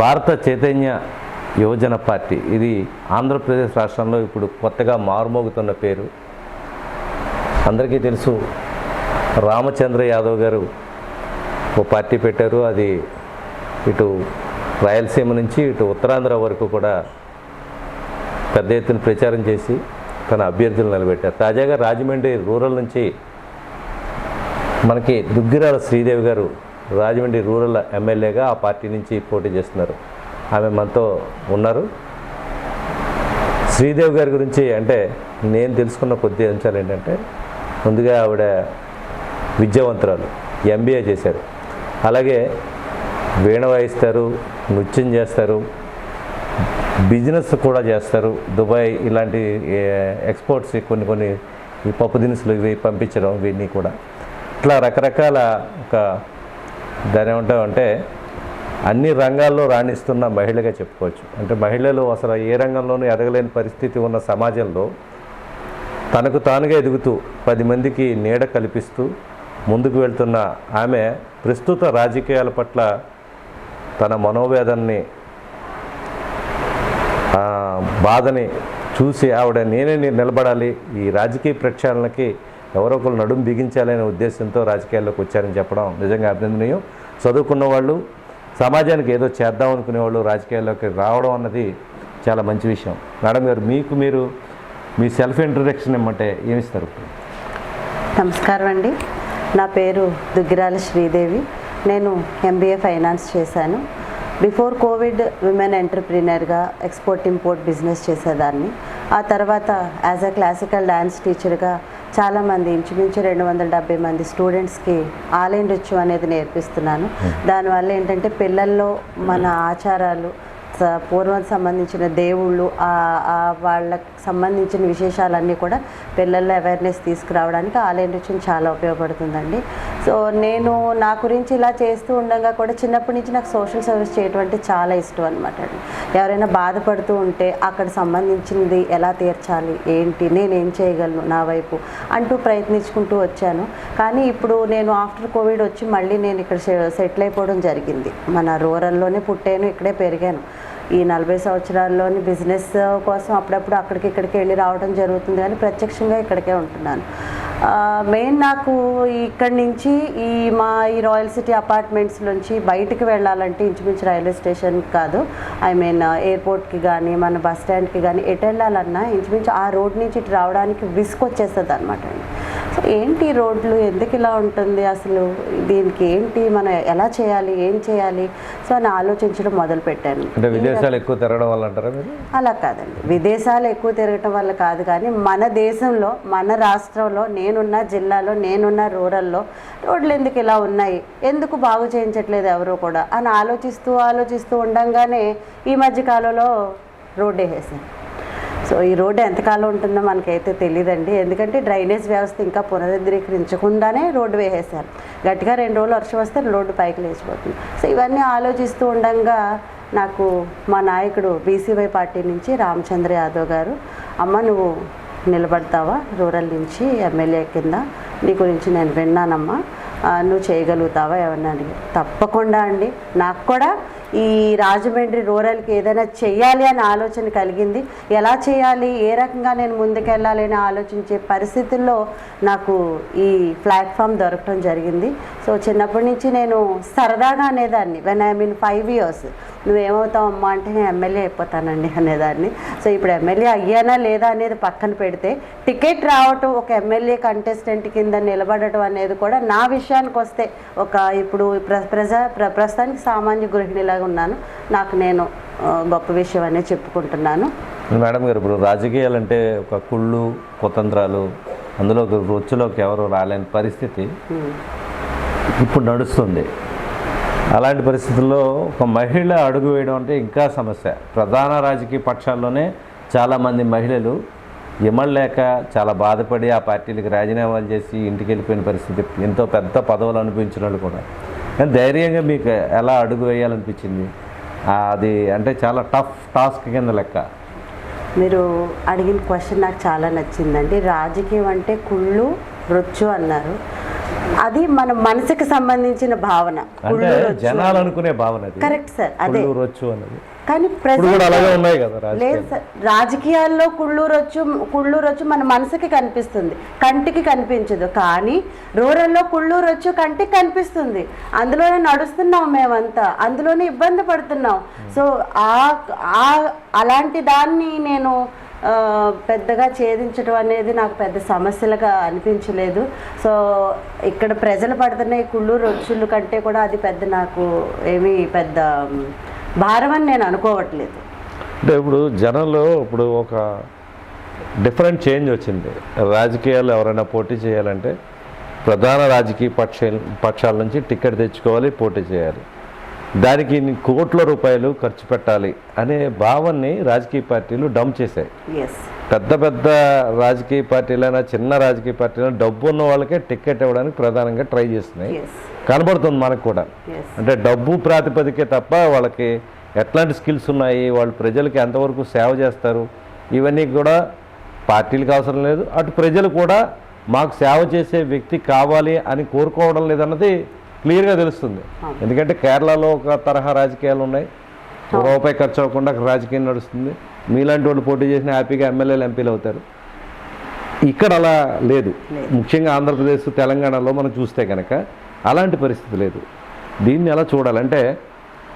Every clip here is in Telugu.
భారత చైతన్య యువజన పార్టీ. ఇది ఆంధ్రప్రదేశ్ రాష్ట్రంలో ఇప్పుడు కొత్తగా మారుమోగుతున్న పేరు. అందరికీ తెలుసు రామచంద్ర యాదవ్ గారు ఓ పార్టీ పెట్టారు. అది ఇటు రాయలసీమ నుంచి ఇటు ఉత్తరాంధ్ర వరకు కూడా పెద్ద ఎత్తున ప్రచారం చేసి తన అభ్యర్థులు నిలబెట్టారు. తాజాగా రాజమండ్రి రూరల్ నుంచి మనకి దుగ్గిరాల శ్రీదేవి గారు రాజమండ్రి రూరల్ ఎమ్మెల్యేగా ఆ పార్టీ నుంచి పోటీ చేస్తున్నారు. ఆమె మనతో ఉన్నారు. శ్రీదేవి గారి గురించి అంటే నేను తెలుసుకున్న కొద్ది అంశాలు ఏంటంటే ముందుగా ఆవిడ విద్యావంతురాలు ఎంబీఏ చేశారు. అలాగే వీణ వాయిస్తారు నృత్యం చేస్తారు బిజినెస్ కూడా చేస్తారు. దుబాయ్ ఇలాంటి ఎక్స్పోర్ట్స్ కొన్ని కొన్ని ఈ పప్పు దినుసులు ఇవి పంపించడం వీటిని కూడా. ఇట్లా రకరకాల ఒక దాని ఏమంటామంటే అన్ని రంగాల్లో రాణిస్తున్న మహిళగా చెప్పుకోవచ్చు. అంటే మహిళలు అసలు ఏ రంగంలోనూ ఎదగలేని పరిస్థితి ఉన్న సమాజంలో తనకు తానుగా ఎదుగుతూ పది మందికి నీడ కల్పిస్తూ ముందుకు వెళ్తున్న ఆమె ప్రస్తుత రాజకీయాల పట్ల తన మనోవేదనని బాధని చూసి ఆవిడ నేనే నిలబడాలి. ఈ రాజకీయ ప్రక్షాళనకి ఎవరో ఒకరు నడుము బిగించాలనే ఉద్దేశంతో రాజకీయాల్లోకి వచ్చారని చెప్పడం నిజంగా అభినందనీయం. చదువుకున్న వాళ్ళు సమాజానికి ఏదో చేద్దాం అనుకునే వాళ్ళు రాజకీయాల్లోకి రావడం అన్నది చాలా మంచి విషయం. మేడం గారు మీకు మీరు మీ సెల్ఫ్ ఇంట్రడక్షన్ ఇమ్మంటే ఏమిస్తారు? నమస్కారం అండి. నా పేరు దుగ్గిరాల శ్రీదేవి. నేను ఎంబీఏ ఫైనాన్స్ చేశాను. బిఫోర్ కోవిడ్ విమెన్ ఎంటర్ప్రీనర్గా ఎక్స్పోర్ట్ ఇంపోర్ట్ బిజినెస్ చేసేదాన్ని. ఆ తర్వాత యాజ్ అ క్లాసికల్ డ్యాన్స్ టీచర్గా చాలామంది ఇంచుమించు రెండు వందల డెబ్బై మంది స్టూడెంట్స్కి ఆలయ నృత్యం అనేది నేర్పిస్తున్నాను. దానివల్ల ఏంటంటే పిల్లల్లో మన ఆచారాలు పూర్వం సంబంధించిన దేవుళ్ళు వాళ్ళకి సంబంధించిన విశేషాలన్నీ కూడా పిల్లల్లో అవేర్నెస్ తీసుకురావడానికి ఆలయ నృత్యం చాలా ఉపయోగపడుతుందండి. సో నేను నా గురించి ఇలా చేస్తూ ఉండగా కూడా చిన్నప్పటి నుంచి నాకు సోషల్ సర్వీస్ చేయటం అంటే చాలా ఇష్టం అనమాట అండి. ఎవరైనా బాధపడుతూ ఉంటే అక్కడ సంబంధించింది ఎలా తీర్చాలి ఏంటి నేను ఏం చేయగలను నా వైపు అంటూ ప్రయత్నించుకుంటూ వచ్చాను. కానీ ఇప్పుడు నేను ఆఫ్టర్ కోవిడ్ వచ్చి మళ్ళీ నేను ఇక్కడ సెటిల్ అయిపోవడం జరిగింది. మన రూరల్లోనే పుట్టాను ఇక్కడే పెరిగాను. ఈ నలభై సంవత్సరాల్లోని బిజినెస్ కోసం అప్పుడప్పుడు అక్కడికి ఇక్కడికి వెళ్ళి రావడం జరుగుతుంది కానీ ప్రత్యక్షంగా ఇక్కడికే ఉంటున్నాను. మెయిన్ నాకు ఇక్కడి నుంచి ఈ మా ఈ రాయల్ సిటీ అపార్ట్మెంట్స్ నుంచి బయటికి వెళ్ళాలంటే ఇంచుమించు రైల్వే స్టేషన్ కాదు ఐ మీన్ ఎయిర్పోర్ట్కి కానీ మన బస్ స్టాండ్కి కానీ ఎటు వెళ్ళాలన్నా ఇంచుమించు ఆ రోడ్ నుంచి ఇటు రావడానికి విసుకొచ్చేస్తుంది అనమాట అండి. ఏంటి రోడ్లు? ఎందుకు ఇలా ఉంటుంది అసలు? దీనికి ఏంటి? మనం ఎలా చేయాలి? ఏం చేయాలి? సో అని ఆలోచించడం మొదలుపెట్టాను అంటే విదేశాలు ఎక్కువ తిరగడం వల్ల అంటారా అలా కాదండి. విదేశాలు ఎక్కువ తిరగటం వల్ల కాదు కానీ మన దేశంలో మన రాష్ట్రంలో నేనున్న జిల్లాలో నేనున్న రూరల్లో రోడ్లు ఎందుకు ఇలా ఉన్నాయి? ఎందుకు బాగు చేయించట్లేదు ఎవరు కూడా? అని ఆలోచిస్తూ ఆలోచిస్తూ ఉండంగానే ఈ మధ్య కాలంలో రోడ్డు వేసేసాను సో ఈ రోడ్డు ఎంతకాలం ఉంటుందో మనకైతే తెలియదండి ఎందుకంటే డ్రైనేజ్ వ్యవస్థ ఇంకా పునరుద్ధరీకరించకుండానే రోడ్డు వేసేసారు గట్టిగా రెండు రోజులు వర్షం వస్తే రోడ్డు పైకి లేచిపోతుంది. సో ఇవన్నీ ఆలోచిస్తూ ఉండంగా నాకు మా నాయకుడు బీసీవై పార్టీ నుంచి రామచంద్ర యాదవ్ గారు అమ్మ నువ్వు నిలబడతావా రూరల్ నుంచి ఎమ్మెల్యే కింద? నీ గురించి నేను విన్నానమ్మా. నువ్వు చేయగలుగుతావా? ఏమన్నా అడిగారు. తప్పకుండా అండి. నాకు కూడా ఈ రాజమండ్రి రూరల్కి ఏదైనా చేయాలి అనే ఆలోచన కలిగింది. ఎలా చేయాలి ఏ రకంగా నేను ముందుకెళ్ళాలి అని ఆలోచించే పరిస్థితుల్లో నాకు ఈ ప్లాట్ఫామ్ దొరకడం జరిగింది. సో చిన్నప్పటి నుంచి నేను సరదాగా అనేదాన్ని. When I mean five years నువ్వేమవుతావు అమ్మా అంటే నేను ఎమ్మెల్యే అయిపోతానండి అనేదాన్ని. సో ఇప్పుడు ఎమ్మెల్యే అయ్యానా లేదా అనేది పక్కన పెడితే టికెట్ రావటం ఒక ఎమ్మెల్యే కంటెస్టెంట్ కింద నిలబడటం అనేది కూడా నా విషయానికి వస్తే ఒక ఇప్పుడు ప్ర ప్రజా ప్రస్తుతానికి సామాన్య గృహిణిలాగా ఉన్నాను. నాకు నేను గొప్ప విషయం అనేది చెప్పుకుంటున్నాను. మేడం గారు ఇప్పుడు రాజకీయాలు అంటే ఒక కుళ్ళు కుతంత్రాలు అందులో రొచ్చులోకి ఎవరు రాలేని పరిస్థితి ఇప్పుడు నడుస్తుంది. అలాంటి పరిస్థితుల్లో ఒక మహిళ అడుగు వేయడం అంటే ఇంకా సమస్య. ప్రధాన రాజకీయ పక్షాల్లోనే చాలామంది మహిళలు ఇమ్మలేక చాలా బాధపడి ఆ పార్టీలకు రాజీనామాలు చేసి ఇంటికి వెళ్ళిపోయిన పరిస్థితి. ఎంతో పెద్ద పదవులు అనిపించిన వాళ్ళు కూడా. కానీ ధైర్యంగా మీకు ఎలా అడుగు వేయాలనిపించింది? అది అంటే చాలా టఫ్ టాస్క్ కింద లెక్క. మీరు అడిగిన క్వశ్చన్ నాకు చాలా నచ్చిందండి. రాజకీయం అంటే కుళ్ళు రొచ్చు అన్నారు. అది మన మనసుకి సంబంధించిన భావన. అంటే. జనాలు అనుకునే భావన కరెక్ట్ సార్ అదే. అన్నది. కానీ లేదు సార్ రాజకీయాల్లో కుళ్ళూరు వచ్చు కుళ్ళూరు వచ్చు మన మనసుకి కనిపిస్తుంది. కంటికి కనిపించదు కానీ రూరల్లో కుళ్ళూరు వచ్చు కంటికి కనిపిస్తుంది. అందులోనే నడుస్తున్నాం మేమంతా అందులోనే ఇబ్బంది పడుతున్నాం. సో ఆ ఆ- అలాంటి దాన్ని నేను పెద్దగా ఛేదించడం అనేది నాకు పెద్ద సమస్యలుగా అనిపించలేదు. సో ఇక్కడ ప్రజలు పడుతున్న ఈ కుళ్ళూరు కంటే కూడా అది పెద్ద నాకు ఏమీ పెద్ద భారం అని నేను అనుకోవట్లేదు. అంటే ఇప్పుడు జనంలో ఇప్పుడు ఒక డిఫరెంట్ చేంజ్ వచ్చింది. రాజకీయాలు ఎవరైనా పోటీ చేయాలంటే ప్రధాన రాజకీయ పక్ష పక్షాల నుంచి టికెట్ తెచ్చుకోవాలి పోటీ చేయాలి. దానికి ఇన్ని కోట్ల రూపాయలు ఖర్చు పెట్టాలి అనే భావాన్ని రాజకీయ పార్టీలు డంప్ చేశాయి. పెద్ద పెద్ద రాజకీయ పార్టీలైనా చిన్న రాజకీయ పార్టీలైనా డబ్బు ఉన్న వాళ్ళకే టికెట్ ఇవ్వడానికి ప్రధానంగా ట్రై చేస్తున్నాయి. కనబడుతుంది మనకు కూడా. అంటే డబ్బు ప్రాతిపదికే తప్ప వాళ్ళకి ఎట్లాంటి స్కిల్స్ ఉన్నాయి వాళ్ళు ప్రజలకి ఎంతవరకు సేవ చేస్తారు ఇవన్నీ కూడా పార్టీలకు అవసరం లేదు. అటు ప్రజలు కూడా మాకు సేవ చేసే వ్యక్తి కావాలి అని కోరుకోవడం లేదన్నది క్లియర్గా తెలుస్తుంది. ఎందుకంటే కేరళలో ఒక తరహా రాజకీయాలు ఉన్నాయి. రూపాయి ఖర్చు అవ్వకుండా రాజకీయం నడుస్తుంది. మీలాంటి వాళ్ళు పోటీ చేసిన హ్యాపీగా ఎమ్మెల్యేలు ఎంపీలు అవుతారు. ఇక్కడ అలా లేదు. ముఖ్యంగా ఆంధ్రప్రదేశ్ తెలంగాణలో మనం చూస్తే కనుక అలాంటి పరిస్థితి లేదు. దీన్ని ఎలా చూడాలంటే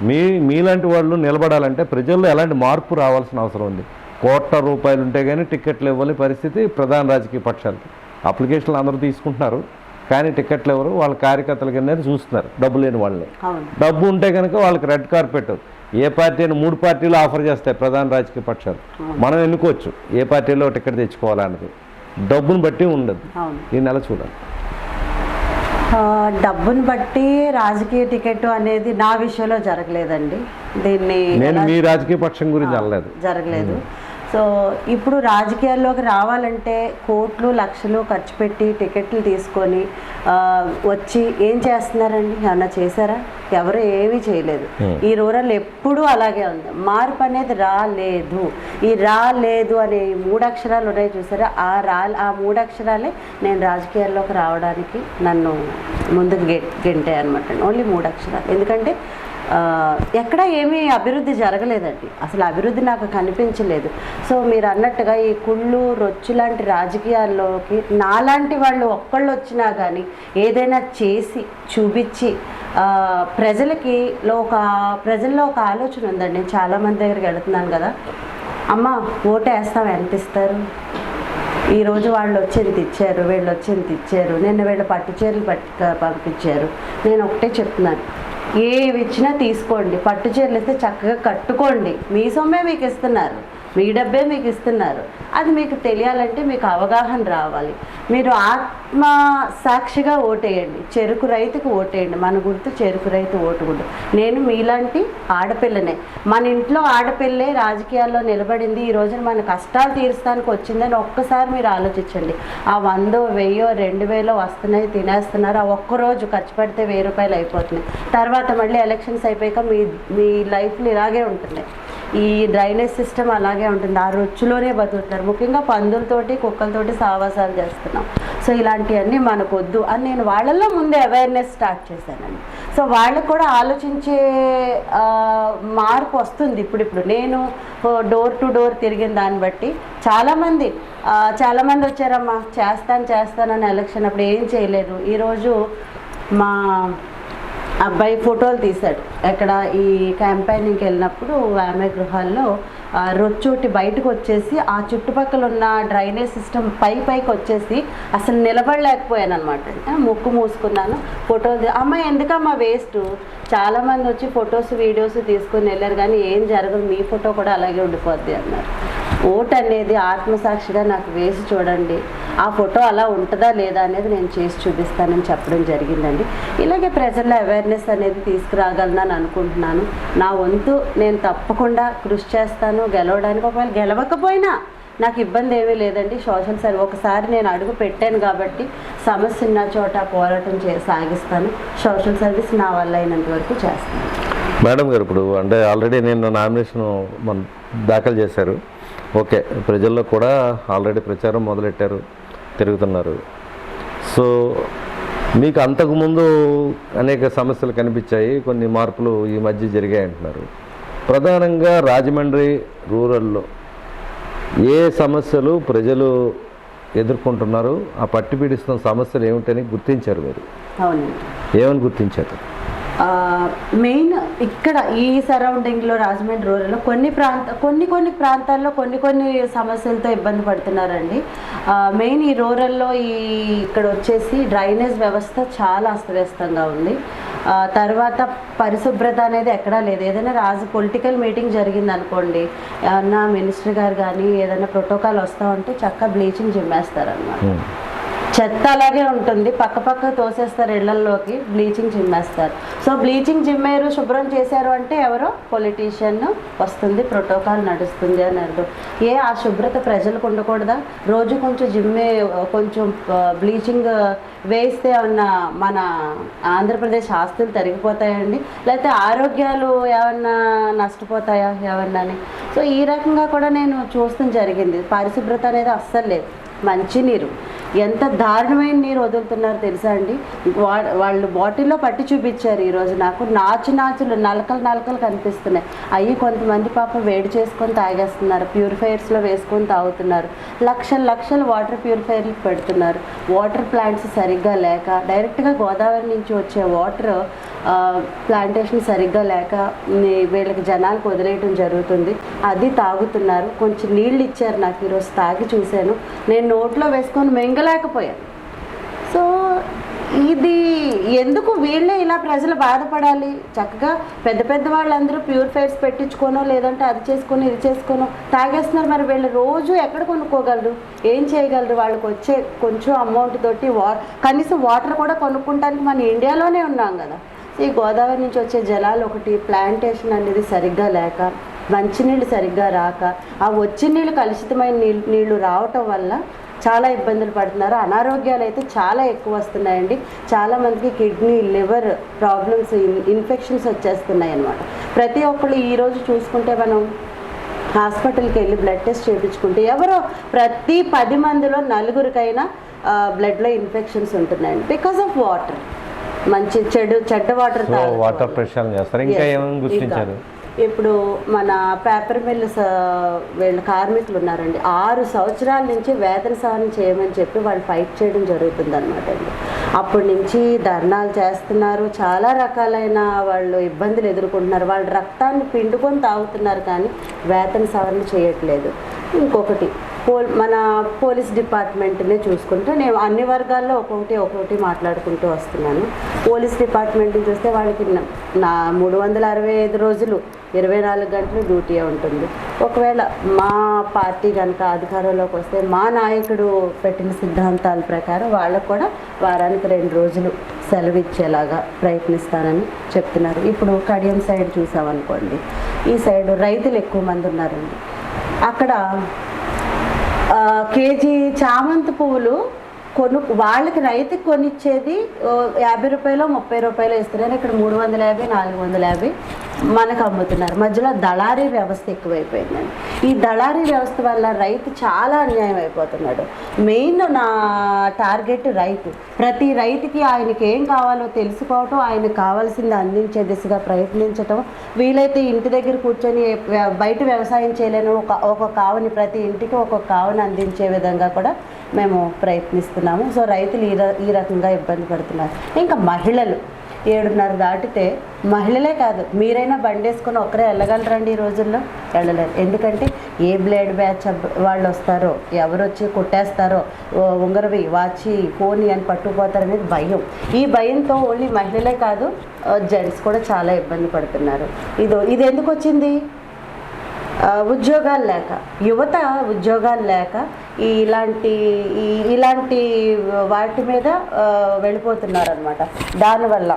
మీ మీలాంటి వాళ్ళు నిలబడాలంటే ప్రజల్లో ఎలాంటి మార్పు రావాల్సిన అవసరం ఉంది. కోట్ల రూపాయలు ఉంటే కానీ టికెట్లు ఇవ్వని పరిస్థితి ప్రధాన రాజకీయ పక్షాలకి. అప్లికేషన్లు అందరూ తీసుకుంటున్నారు. కానీ టికెట్లు ఎవరు? వాళ్ళ కార్యకర్తల కింద చూస్తున్నారు. డబ్బు లేని వాళ్ళని. డబ్బు ఉంటే కనుక వాళ్ళకి రెడ్ కార్పెట్. ఏ పార్టీ అయినా మూడు పార్టీలు ఆఫర్ చేస్తాయి ప్రధాన రాజకీయ పక్షాలు. మనం ఎన్నుకోవచ్చు? ఏ పార్టీలో టికెట్ తెచ్చుకోవాలన్నది డబ్బును బట్టి ఉండదు. ఈ నెల చూడాలి డబ్బుని బట్టి రాజకీయ టికెట్ అనేది నా విషయంలో జరగలేదండి. దీన్ని నేను మీ రాజకీయ పక్షం గురించి అనలేదు. జరగలేదు. సో ఇప్పుడు రాజకీయాల్లోకి రావాలంటే కోట్లు లక్షలు ఖర్చు పెట్టి టికెట్లు తీసుకొని వచ్చి ఏం చేస్తున్నారండి? ఏమన్నా చేశారా? ఎవరు ఏమీ చేయలేదు. ఈ రూరల్ ఎప్పుడూ అలాగే ఉంది. మార్పు అనేది రాలేదు. ఈ రాలేదు అనే ఈ మూడు అక్షరాలు ఉన్నాయి చూసారా? ఆ రా ఆ మూడు అక్షరాలే నేను రాజకీయాల్లోకి రావడానికి నన్ను ముందుకు గె గెంటాయి అనమాట ఓన్లీ మూడు అక్షరాలు ఎందుకంటే ఎక్కడ ఏమీ అభివృద్ధి జరగలేదండి. అసలు అభివృద్ధి నాకు కనిపించలేదు. సో మీరు అన్నట్టుగా ఈ కుళ్ళు రొచ్చు లాంటి రాజకీయాల్లోకి నాలాంటి వాళ్ళు ఒక్కళ్ళు వచ్చినా కానీ ఏదైనా చేసి చూపించి ప్రజలకి ఒక ప్రజల్లో ఒక ఆలోచన ఉందండి. నేను చాలామంది దగ్గరికి వెళుతున్నాను కదా. అమ్మ ఓటు వేస్తాం ఎంత ఇస్తారు? ఈరోజు వాళ్ళు వచ్చి ఇచ్చారు వీళ్ళు వచ్చింది ఇచ్చారు నిన్న వీళ్ళు పట్టు చీరలు పట్టు పంపించారు. నేను ఒకటే చెప్తున్నాను. ఏవి ఇచ్చినా తీసుకోండి. పట్టు చీరలు ఇస్తే చక్కగా కట్టుకోండి. మీ సొమ్మే మీకు ఇస్తున్నారు మీ డబ్బే మీకు ఇస్తున్నారు. అది మీకు తెలియాలంటే మీకు అవగాహన రావాలి. మీరు ఆత్మ సాక్షిగా ఓటేయండి. చెరుకు రైతుకు ఓటేయండి. మన గుర్తు చెరుకు రైతు ఓటు గుర్తు. నేను మీలాంటి ఆడపిల్లనే. మన ఇంట్లో ఆడపిల్లే రాజకీయాల్లో నిలబడింది. ఈ రోజున మన కష్టాలు తీర్చడానికి వచ్చిందని ఒక్కసారి మీరు ఆలోచించండి. ఆ వందో వెయ్యో రెండు వేలో వస్తున్నాయి తినేస్తున్నారు. ఆ ఒక్కరోజు ఖర్చు పెడితే వెయ్యి రూపాయలు అయిపోతున్నాయి. తర్వాత మళ్ళీ ఎలక్షన్స్ అయిపోయాక మీ మీ లైఫ్లు ఇలాగే ఉంటున్నాయి. ఈ డ్రైనేజ్ సిస్టమ్ అలాగే ఉంటుంది. ఆ రొచ్చులోనే బతుకుతున్నారు ముఖ్యంగా పందులతోటి కుక్కలతోటి సావాసాలు చేస్తున్నాం. సో ఇలాంటివన్నీ మనకు వద్దు అని నేను వాళ్ళల్లో ముందే అవేర్నెస్ స్టార్ట్ చేశానండి. సో వాళ్ళకు కూడా ఆలోచించే మార్పు వస్తుంది ఇప్పుడిప్పుడు. నేను డోర్ టు డోర్ తిరిగిన దాన్ని బట్టి చాలామంది చాలామంది వచ్చారమ్మా చేస్తాను చేస్తానని ఎలక్షన్ అప్పుడు ఏం చేయలేదు. ఈరోజు మా అబ్బాయి ఫోటోలు తీశాడు. ఎక్కడ ఈ క్యాంపెయినింగ్కి వెళ్ళినప్పుడు ఆమె గృహాల్లో రొచ్చోటి బయటకు వచ్చేసి ఆ చుట్టుపక్కల ఉన్న డ్రైనేజ్ సిస్టమ్ పై పైకి వచ్చేసి అసలు నిలబడలేకపోయాను అనమాట ముక్కు మూసుకున్నాను ఫోటోలు అమ్మాయి అమ్మ ఎందుకమ్మా వేస్ట్ చాలామంది వచ్చి ఫొటోస్ వీడియోస్ తీసుకుని వెళ్ళారు కానీ ఏం జరగదు మీ ఫోటో కూడా అలాగే ఉండిపోద్ది అన్నారు. ఓట్ అనేది ఆత్మసాక్షిగా నాకు వేసి చూడండి ఆ ఫోటో అలా ఉంటుందా లేదా అనేది నేను చేసి చూపిస్తానని చెప్పడం జరిగిందండి. ఇలాగే ప్రజల్లో అవేర్నెస్ అనేది తీసుకురాగలనని అనుకుంటున్నాను. నా వంతు నేను తప్పకుండా కృషి చేస్తాను. గెలవడానికి ఒకవేళ గెలవకపోయినా నాకు ఇబ్బంది ఏమీ లేదండి. సోషల్ సర్వీస్ ఒకసారి నేను అడుగు పెట్టాను కాబట్టి సమస్య ఉన్న చోట పోరాటం చే సాగిస్తాను. సోషల్ సర్వీస్ నా వల్ల అయినంత వరకు చేస్తాను. మేడం గారు ఇప్పుడు అంటే ఆల్రెడీ నేను నామినేషన్ మన దాఖలు చేశారు. ఓకే ప్రజల్లో కూడా ఆల్రెడీ ప్రచారం మొదలెట్టారు. తిరుగుతున్నారు. సో మీకు అంతకుముందు అనేక సమస్యలు కనిపించాయి కొన్ని మార్పులు ఈ మధ్య జరిగాయి అంటున్నారు. ప్రధానంగా రాజమండ్రి రూరల్లో ఏ సమస్యలు ప్రజలు ఎదుర్కొంటున్నారు? ఆ పట్టి పీడిస్తున్న సమస్యలు ఏమిటని గుర్తించారు మీరు? ఏమని గుర్తించారు? మెయిన్ ఇక్కడ ఈ సరౌండింగ్లో రాజమండ్రి రూరల్లో కొన్ని ప్రాంత కొన్ని కొన్ని ప్రాంతాల్లో కొన్ని కొన్ని సమస్యలతో ఇబ్బంది పడుతున్నారండి. మెయిన్ ఈ రూరల్లో ఈ ఇక్కడ వచ్చేసి డ్రైనేజ్ వ్యవస్థ చాలా అస్తవ్యస్తంగా ఉంది. తర్వాత పరిశుభ్రత అనేది ఎక్కడా లేదు. ఏదైనా రాజు పొలిటికల్ మీటింగ్ జరిగింది అనుకోండి ఏమన్నా మినిస్టర్ గారు కానీ ఏదైనా ప్రోటోకాల్ వస్తూ ఉంటే చక్కగా బ్లీచింగ్ జిమ్మేస్తారన్నమాట. Hmm. చెత్త అలాగే ఉంటుంది. పక్క పక్క తోసేస్తారు ఇళ్ళల్లోకి బ్లీచింగ్ జిమ్మేస్తారు సో బ్లీచింగ్ జిమ్మేరు శుభ్రం చేశారు అంటే ఎవరో? పొలిటీషియన్ వస్తుంది ప్రోటోకాల్ నడుస్తుంది అని అర్థం. ఏ ఆ శుభ్రత ప్రజలకు ఉండకూడదా? రోజు కొంచెం జిమ్మే కొంచెం బ్లీచింగ్ వేస్తే ఉన్న మన ఆంధ్రప్రదేశ్ ఆస్తులు తరిగిపోతాయండి? లేకపోతే ఆరోగ్యాలు ఏమన్నా నష్టపోతాయా ఏమన్నా సో ఈ రకంగా కూడా నేను చూస్తాం జరిగింది. పరిశుభ్రత అనేది అస్సలు లేదు. మంచినీరు ఎంత దారుణమైన నీరు వదులుతున్నారో తెలుసా అండి? వా- వాళ్ళు బాటిల్లో పట్టి చూపించారు ఈరోజు నాకు. నాచు నాచులు నలకలు నలకలు కనిపిస్తున్నాయి. అవి కొంతమంది పాప వేడి చేసుకొని తాగేస్తున్నారు. ప్యూరిఫైయర్స్లో వేసుకొని తాగుతున్నారు. లక్షల లక్షలు వాటర్ ప్యూరిఫైయర్లు పెడుతున్నారు. వాటర్ ప్లాంట్స్ సరిగ్గా లేక డైరెక్ట్గా గోదావరి నుంచి వచ్చే వాటర్ ప్లాంటేషన్ సరిగ్గా లేక వీళ్ళకి జనాలకు వదిలేయటం జరుగుతుంది. అది తాగుతున్నారు. కొంచెం నీళ్ళు ఇచ్చారు నాకు ఈరోజు తాగి చూశాను. నేను నోట్లో వేసుకొని మింగలేకపోయాను. సో ఇది ఎందుకు వీళ్ళే ఇలా ప్రజలు బాధపడాలి? చక్కగా పెద్ద పెద్ద వాళ్ళందరూ ప్యూరిఫైర్స్ పెట్టించుకోనో లేదంటే అది చేసుకొని ఇది చేసుకోనో తాగేస్తున్నారు. మరి వీళ్ళు రోజు ఎక్కడ కొనుక్కోగలరు? ఏం చేయగలరు? వాళ్ళకి వచ్చే కొంచెం అమౌంట్ తోటి వా కనీసం వాటర్ కూడా కొనుక్కుంటానికి మన ఇండియాలోనే ఉన్నాం కదా. ఈ గోదావరి నుంచి వచ్చే జలాలు ఒకటి ప్లాంటేషన్ అనేది సరిగ్గా లేక మంచినీళ్ళు సరిగ్గా రాక ఆ వచ్చిన నీళ్ళు కలుషితమైన నీళ్ళు నీళ్ళు రావటం వల్ల చాలా ఇబ్బందులు పడుతున్నారు. అనారోగ్యాలు అయితే చాలా ఎక్కువ వస్తున్నాయండి. చాలామందికి కిడ్నీ లివర్ ప్రాబ్లమ్స్ ఇన్ఫెక్షన్స్ వచ్చేస్తున్నాయి అన్నమాట. ప్రతి ఒక్కళ్ళు ఈరోజు చూసుకుంటే మనం హాస్పిటల్కి వెళ్ళి బ్లడ్ టెస్ట్ చేయించుకుంటే ఎవరో ప్రతి పది మందిలో నలుగురికైనా బ్లడ్లో ఇన్ఫెక్షన్స్ ఉంటున్నాయండి. Because of water. మంచి చెడు చెడ్డ వాటర్ వాటర్ ప్రక్షాళన చేస్తారు. ఇంకా ఏమేమి గుర్తించారు? ఇప్పుడు మన పేపర్ మిల్స్ వీళ్ళ కార్మికులు ఉన్నారండి. ఆరు సంవత్సరాల నుంచి వేతన సవరణ చేయమని చెప్పి వాళ్ళు ఫైట్ చేయడం జరుగుతుంది అనమాట అండి. అప్పటి నుంచి ధర్నాలు చేస్తున్నారు. చాలా రకాలైన వాళ్ళు ఇబ్బందులు ఎదుర్కొంటున్నారు. వాళ్ళ రక్తాన్ని పిండుకొని తాగుతున్నారు కానీ వేతన సవరణ చేయట్లేదు. ఇంకొకటి పోల్ మన పోలీస్ డిపార్ట్మెంట్నే చూసుకుంటే నేను అన్ని వర్గాల్లో ఒక్కొక్కటి ఒక్కొక్కటి మాట్లాడుకుంటూ వస్తున్నాను. పోలీస్ డిపార్ట్మెంట్ని చూస్తే వాళ్ళకి నా మూడు వందల అరవై ఐదు రోజులు ఇరవై నాలుగు గంటలు డ్యూటీ ఉంటుంది. ఒకవేళ మా పార్టీ కనుక అధికారంలోకి వస్తే మా నాయకుడు పెట్టిన సిద్ధాంతాల ప్రకారం వాళ్ళకు కూడా వారానికి రెండు రోజులు సెలవు ఇచ్చేలాగా ప్రయత్నిస్తానని చెప్తున్నారు. ఇప్పుడు కడియం సైడ్ చూసామనుకోండి. ఈ సైడ్ రైతులు ఎక్కువ మంది ఉన్నారండి. అక్కడ కేజీ చామంతి పువ్వులు కొను వాళ్ళకి రైతుకి కొనిచ్చేది యాభై రూపాయలు ముప్పై రూపాయలు ఇస్తున్నారు ఇక్కడ మూడు వందల యాభై నాలుగు వందల యాభై. మనకు అమ్ముతున్నారు. మధ్యలో దళారీ వ్యవస్థ ఎక్కువైపోయిందండి ఈ దళారీ వ్యవస్థ వల్ల రైతు చాలా అన్యాయం అయిపోతున్నాడు. మెయిన్ నా టార్గెట్ రైతు. ప్రతి రైతుకి ఆయనకి ఏం కావాలో తెలుసుకోవటం ఆయనకు కావాల్సింది అందించే దిశగా ప్రయత్నించటం. వీలైతే ఇంటి దగ్గర కూర్చొని బయట వ్యవసాయం చేయలేని ఒక ఒక కావుని ప్రతి ఇంటికి ఒక కావుని అందించే విధంగా కూడా మేము ప్రయత్నిస్తున్నాము. సో రైతులు ఈ ఈ రకంగా ఇబ్బంది పడుతున్నారు. ఇంకా మహిళలు. ఏడున్నర దాటితే మహిళలే కాదు మీరైనా బండేసుకొని ఒక్కరే వెళ్ళగలరండి ఈ రోజుల్లో? వెళ్ళలేరు ఎందుకంటే ఏ బ్లేడ్ బ్యాచ్ వాళ్ళు వస్తారో ఎవరు వచ్చి కొట్టేస్తారో ఉంగరవి వాచి పోని అని పట్టుకుపోతారనేది భయం. ఈ భయంతో ఓన్లీ మహిళలే కాదు జెంట్స్ కూడా చాలా ఇబ్బంది పడుతున్నారు. ఇదో ఇది ఎందుకు వచ్చింది ఉద్యోగాలు లేక యువత ఉద్యోగాలు లేక ఈ ఇలాంటి ఈ ఇలాంటి వాటి మీద వెళ్ళిపోతున్నారు అనమాట దానివల్ల.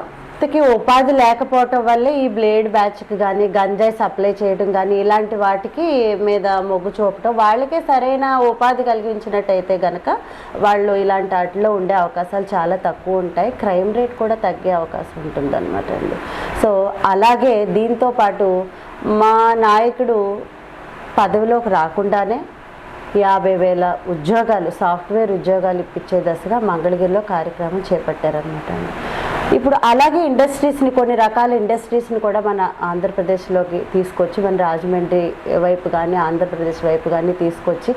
కి ఉపాధి లేకపోవటం వల్లే ఈ బ్లేడ్ బ్యాచ్కి కానీ గంజాయి సప్లై చేయడం కానీ ఇలాంటి వాటికి మీద మొగ్గు చూపటం వాళ్ళకే సరైన ఉపాధి కలిగించినట్టయితే గనక వాళ్ళు ఇలాంటి వాటిలో ఉండే అవకాశాలు చాలా తక్కువ ఉంటాయి. క్రైమ్ రేట్ కూడా తగ్గే అవకాశం ఉంటుంది అనమాట అండి. సో అలాగే దీంతో పాటు మా నాయకుడు పదవిలోకి రాకుండానే యాభై వేల ఉద్యోగాలు సాఫ్ట్వేర్ ఉద్యోగాలు ఇప్పించే దశగా మంగళగిరిలో కార్యక్రమం చేపట్టారనమాట అండి. ఇప్పుడు అలాగే ఇండస్ట్రీస్ని కొన్ని రకాల ఇండస్ట్రీస్ని కూడా మన ఆంధ్రప్రదేశ్లోకి తీసుకొచ్చి మన రాజమండ్రి వైపు కానీ ఆంధ్రప్రదేశ్ వైపు కానీ తీసుకొచ్చి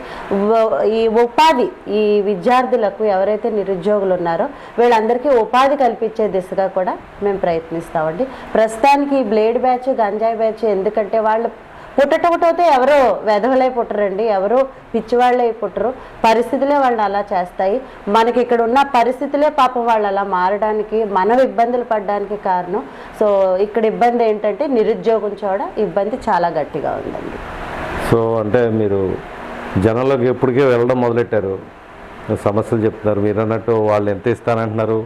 ఈ ఉపాధి ఈ విద్యార్థులకు ఎవరైతే నిరుద్యోగులు ఉన్నారో వీళ్ళందరికీ ఉపాధి కల్పించే దిశగా కూడా మేము ప్రయత్నిస్తామండి. ప్రస్తుతానికి ఈ బ్లేడ్ బ్యాచ్ గంజాయి బ్యాచ్ ఎందుకంటే వాళ్ళు పుట్టటోటే ఎవరో వెధవలై పుట్టరండి ఎవరో పిచ్చివాళ్ళై పుట్టరు. పరిస్థితులే వాళ్ళని అలా చేస్తాయి. మనకి ఇక్కడ ఉన్న పరిస్థితులే పాపం వాళ్ళు అలా మారడానికి మనం ఇబ్బందులు పడడానికి కారణం. సో ఇక్కడ ఇబ్బంది ఏంటంటే నిరుద్యోగం చోడ ఇబ్బంది చాలా గట్టిగా ఉందండి. సో అంటే మీరు జనంలోకి ఎప్పటికే వెళ్ళడం మొదలెట్టారు? సమస్యలు చెప్తున్నారు. మీరు అన్నట్టు వాళ్ళు ఎంత ఇస్తారంటున్నారు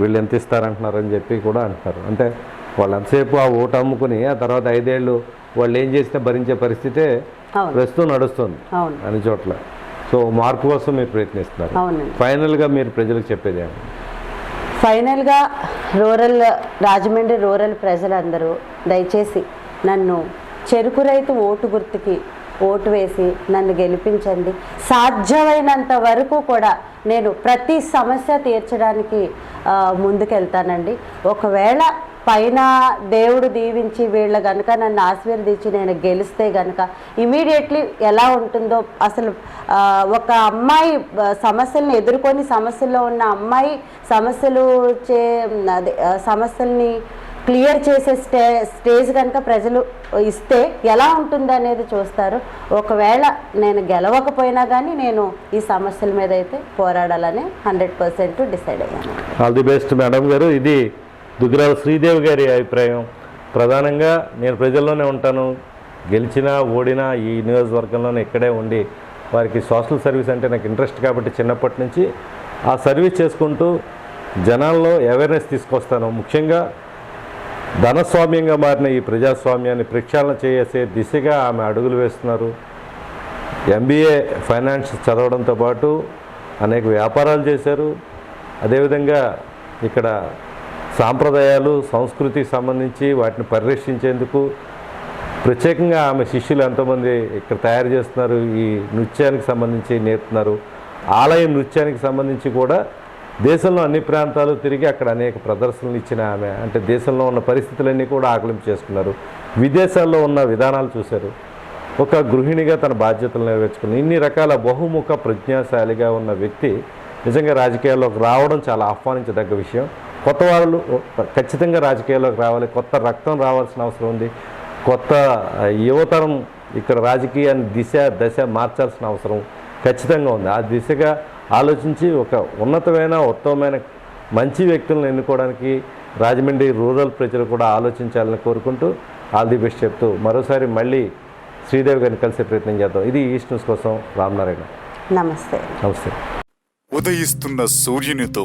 వీళ్ళు ఎంత ఇస్తారంటున్నారు అని చెప్పి కూడా అంటున్నారు. అంటే వాళ్ళు ఎంతసేపు ఆ ఓటు అమ్ముకుని ఆ తర్వాత ఐదేళ్ళు వాళ్ళు ఏం చేసినా భరించే పరిస్థితే ప్రస్తుతం నడుస్తుంది అన్ని చోట్ల. సో మార్పు కోసం మీరు ప్రయత్నిస్తున్నారు. ఫైనల్గా మీరు ప్రజలకు చెప్పేది? ఫైనల్గా రూరల్ రాజమండ్రి రూరల్ ప్రజలందరూ దయచేసి నన్ను చెరుకు రైతు ఓటు గుర్తుకి ఓటు వేసి నన్ను గెలిపించండి. సాధ్యమైనంత వరకు కూడా నేను ప్రతి సమస్య తీర్చడానికి ముందుకెళ్తానండి. ఒకవేళ పైన దేవుడు దీవించి వీళ్ళ కనుక నన్ను ఆశీర్వదించి నేను గెలిస్తే గనుక ఇమీడియట్లీ ఎలా ఉంటుందో అసలు ఒక అమ్మాయి సమస్యలను ఎదుర్కొని సమస్యల్లో ఉన్న అమ్మాయి సమస్యలు చే అదే సమస్యల్ని క్లియర్ చేసే స్టే స్టేజ్ కనుక ప్రజలు ఇస్తే ఎలా ఉంటుంది అనేది చూస్తారు. ఒకవేళ నేను గెలవకపోయినా కానీ నేను ఈ సమస్యల మీద అయితే పోరాడాలని హండ్రెడ్ పర్సెంట్ డిసైడ్ అయ్యాను. ఆల్ ది బెస్ట్ మేడం గారు. ఇది దుగ్గిరాల శ్రీదేవి గారి అభిప్రాయం. ప్రధానంగా నేను ప్రజల్లోనే ఉంటాను. గెలిచినా ఓడినా ఈ నియోజకవర్గంలోనే ఇక్కడే ఉండి వారికి సోషల్ సర్వీస్ అంటే నాకు ఇంట్రెస్ట్ కాబట్టి చిన్నప్పటి నుంచి ఆ సర్వీస్ చేసుకుంటూ జనాల్లో అవేర్నెస్ తీసుకొస్తాను. ముఖ్యంగా ధనస్వామ్యంగా మారిన ఈ ప్రజాస్వామ్యాన్ని ప్రక్షాళన చేసే దిశగా ఆమె అడుగులు వేస్తున్నారు. ఎంబీఏ ఫైనాన్స్ చదవడంతో పాటు అనేక వ్యాపారాలు చేశారు. అదేవిధంగా ఇక్కడ సాంప్రదాయాలు సంస్కృతికి సంబంధించి వాటిని పరిరక్షించేందుకు ప్రత్యేకంగా ఆమె శిష్యులు ఎంతోమంది ఇక్కడ తయారు చేస్తున్నారు ఈ నృత్యానికి సంబంధించి నేర్పుతున్నారు. ఆలయం నృత్యానికి సంబంధించి కూడా దేశంలో అన్ని ప్రాంతాలు తిరిగి అక్కడ అనేక ప్రదర్శనలు ఇచ్చిన ఆమె. అంటే దేశంలో ఉన్న పరిస్థితులన్నీ కూడా ఆకలింపు చేసుకున్నారు. విదేశాల్లో ఉన్న విధానాలు చూశారు. ఒక గృహిణిగా తన బాధ్యతలు నెరవేర్చుకుని ఇన్ని రకాల బహుముఖ ప్రజ్ఞాశాలిగా ఉన్న వ్యక్తి నిజంగా రాజకీయాల్లోకి రావడం చాలా ఆహ్వానించదగ్గ విషయం. కొత్త వాళ్ళు ఖచ్చితంగా రాజకీయాల్లోకి రావాలి కొత్త రక్తం రావాల్సిన అవసరం ఉంది. కొత్త యువతరం ఇక్కడ రాజకీయాన్ని దిశ దశ మార్చాల్సిన అవసరం ఖచ్చితంగా ఉంది. ఆ దిశగా ఆలోచించి ఒక ఉన్నతమైన ఉత్తమమైన మంచి వ్యక్తులను ఎన్నుకోవడానికి రాజమండ్రి రూరల్ ప్రజలు కూడా ఆలోచించాలని కోరుకుంటూ ఆల్ ది బెస్ట్ చెప్తూ మరోసారి మళ్ళీ శ్రీదేవి గారిని కలిసే ప్రయత్నం చేద్దాం. ఇది ఈస్ట్ న్యూస్ కోసం రామనారాయణ నమస్తే. నమస్తే. ఉదయిస్తున్న సూర్యునితో